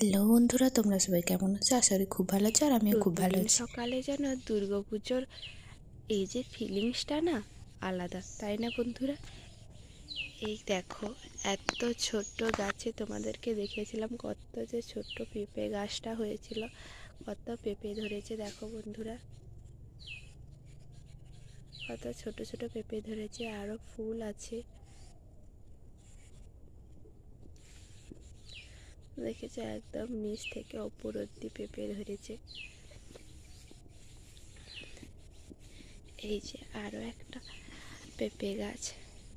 Hello বন্ধুরা তোমরা সবাই কেমন আছো? আশা করি খুব ভালো আছো আর আমিও খুব ভালো আছি। সকালে যেন দুর্গাপুজোর এই যে ফিলিংসটা না আলাদা তাই না বন্ধুরা? এই দেখো এত ছোট্ট গাছে তোমাদেরকে দেখিয়েছিলাম কত যে ছোট্ট পেঁপে গাছটা হয়েছিল কত পেঁপে ধরেছে দেখো বন্ধুরা। কত ছোট ছোট পেঁপে ধরেছে আরও ফুল আছে। দেখেছ একদম নিচ থেকে ওপর অব্দি পেঁপে ধরেছে। এই যে আরও একটা পেঁপে গাছ।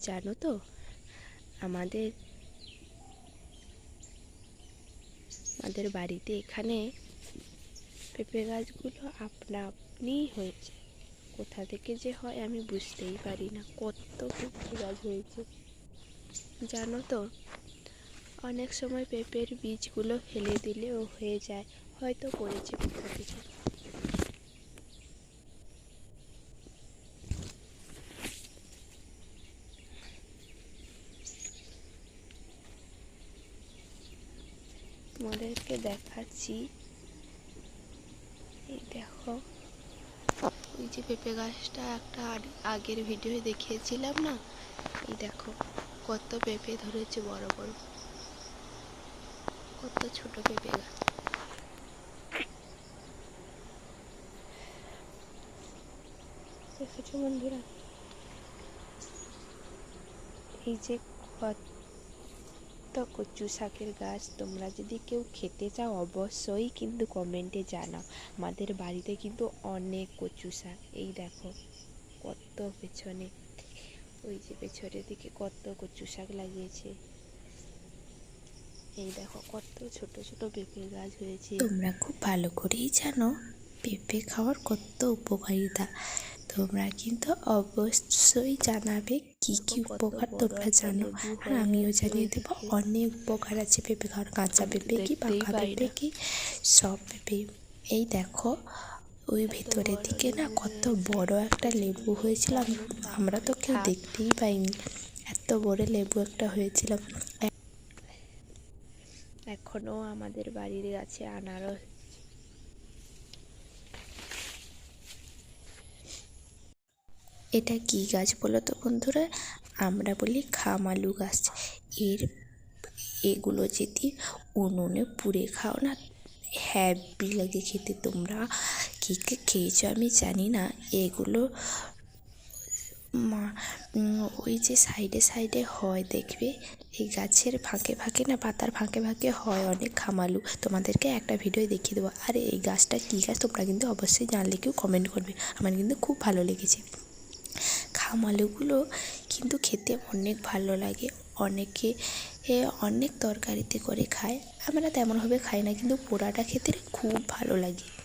জানো তো, আমাদের আমাদের বাড়িতে এখানে পেঁপে গাছগুলো আপনা আপনিই হয়েছে। কোথা থেকে যে হয় আমি বুঝতেই পারি না। কত পেঁপে গাছ হয়েছে। জানো তো অনেক সময় পেঁপের বীজগুলো ফেলে দিলেও হয়ে যায়, হয়তো পড়েছে কোথা থেকে। তোমাদেরকে দেখাচ্ছি। এই দেখো ওই যে পেঁপে গাছটা একটা আগ- আগের ভিডিও দেখিয়েছিলাম না? এই দেখো, কত পেঁপে ধরেছে বড় বড়। কত ছোট পেঁপে দেখেছ বন্ধুরা? এই যে কত কচু শাকের গাছ, তোমরা যদি কেউ খেতে চাও অবশ্যই কিন্তু কমেন্টে জানাও। আমাদের বাড়িতে কিন্তু অনেক কচু শাক। এই দেখো, কত পেছনে, ওই যে পেছনের দিকে কত কচু শাক লাগিয়েছে। এই দেখো কত ছোট ছোট পেঁপে গাছ হয়েছে। তোমরা খুব ভালো করেই জানো পেঁপে খাওয়ার কত উপকারিতা। তোমরা কিন্তু অবশ্যই জানাবে কি কি উপকার তোমরা জানো। আর আমিও জানিয়ে দেবো অনেক উপকার আছে পেঁপে খাওয়ার কাঁচা পেঁপে কি পাকা পেঁপে। কি সব পেঁপে। এই দেখো ওই ভেতরের দিকে না কত বড় একটা লেবু হয়েছিল। আম- আমরা তো কেউ দেখতেই পাইনি। এত বড় লেবু একটা হয়েছিল। এখনও আমাদের বাড়ির গাছে আনারস। এটা কি গাছ বলো তো বন্ধুরা? আমরা বলি খামালু গাছ। এর এগুলো যদি উনুনে পুড়ে খাও না, হ্যাপি লাগে খেতে। তোমরা কী কী খেয়েছো আমি জানি না। এগুলো ওই যে সাইডে সাইডে হয়, দেখবে? এই গাছের ফাঁকে ফাঁকে না, পাতার ফাঁকে ফাঁকে হয় অনেক খামালু। তোমাদেরকে একটা ভিডিও দেখিয়ে দেবো। আর, এই গাছটা কী গাছ? তোমরা কিন্তু অবশ্যই জানলে কেউ কমেন্ট করবে। আমার কিন্তু খুব ভালো লেগেছে। খামালুগুলো কিন্তু খেতে অনেক ভালো লাগে। অনেকে, এ, অনেক তরকারিতে করে খায়। আমরা তেমনভাবে খাই না, কিন্তু পোড়াটা খেতে খুব ভালো লাগে।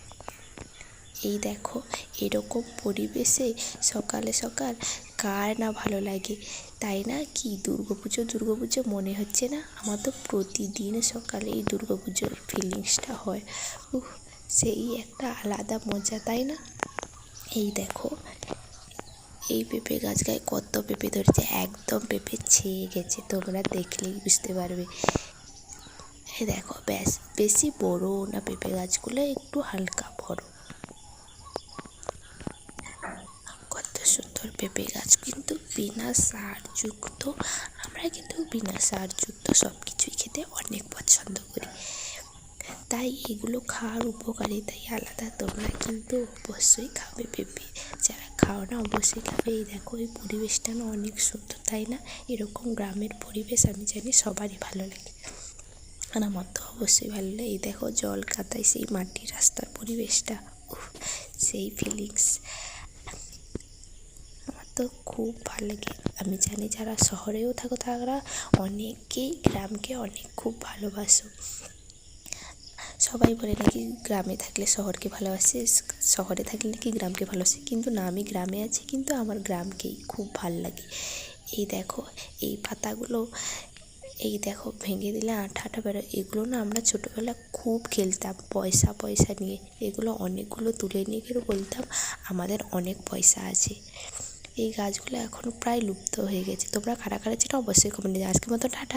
এই দেখো, এরকম পরিবেশে সকালে সকাল কার না ভালো লাগে। তাই না? কি দুর্গাপুজো দুর্গাপুজো মনে হচ্ছে না? আমার তো প্রতিদিন সকালে এই দুর্গাপুজোর ফিলিংসটা হয়। উহ সেই একটা আলাদা মজা, তাই না? এই দেখো, এই পেঁপে গাছ গায়ে কত পেঁপে ধরেছে, একদম পেঁপে ছেয়ে গেছে, তোমরা দেখলেই বুঝতে পারবে। দেখো, ব্যাস, বেশি বড় না পেঁপে গাছগুলো, একটু হালকা বড় কত সুন্দর পেঁপে গাছ কিন্তু বিনা সারযুক্ত, আমরা কিন্তু বিনা সারযুক্ত সব কিছুই খেতে অনেক পছন্দ করি। তাই এগুলো খাওয়ার উপকারিতাই আলাদা, তোমরা কিন্তু অবশ্যই খাবে পেঁপে। যারা খাও না অবশ্যই খাবে। এই দেখো, এই পরিবেশটা না অনেক সুন্দর, তাই না? এরকম গ্রামের পরিবেশ আমি জানি সবারই ভালো লাগে। আর আমার তো অবশ্যই ভালো লাগে। এই দেখো, জল কাদায় সেই মাটির রাস্তার পরিবেশটা। সেই ফিলিংস তো খুব ভালো লাগে। আমি জানি যারা শহরেও থাকো তারা অনেকেই গ্রামকে অনেক খুব ভালোবাসো। সবাই বলে নাকি গ্রামে থাকলে শহরকে ভালোবাসে, শহরে থাকলে নাকি গ্রামকে ভালোবাসে। কিন্তু না, আমি গ্রামে আছি, কিন্তু আমার গ্রামকেই খুব ভালো লাগে। এই দেখো, এই পাতাগুলো, এই দেখো, ভেঙে দিলে আঠা আঠা বেরো এগুলো না আমরা ছোটোবেলা খুব খেলতাম, পয়সা পয়সা নিয়ে। এগুলো অনেকগুলো তুলে নিয়ে গিয়ে বলতাম, আমাদের অনেক পয়সা আছে। এই গাছগুলো এখন প্রায় লুপ্ত হয়ে গেছে। তোমরা কারা কারা যেটা অবশ্যই কমেন্টে আজকের মতো টাটা।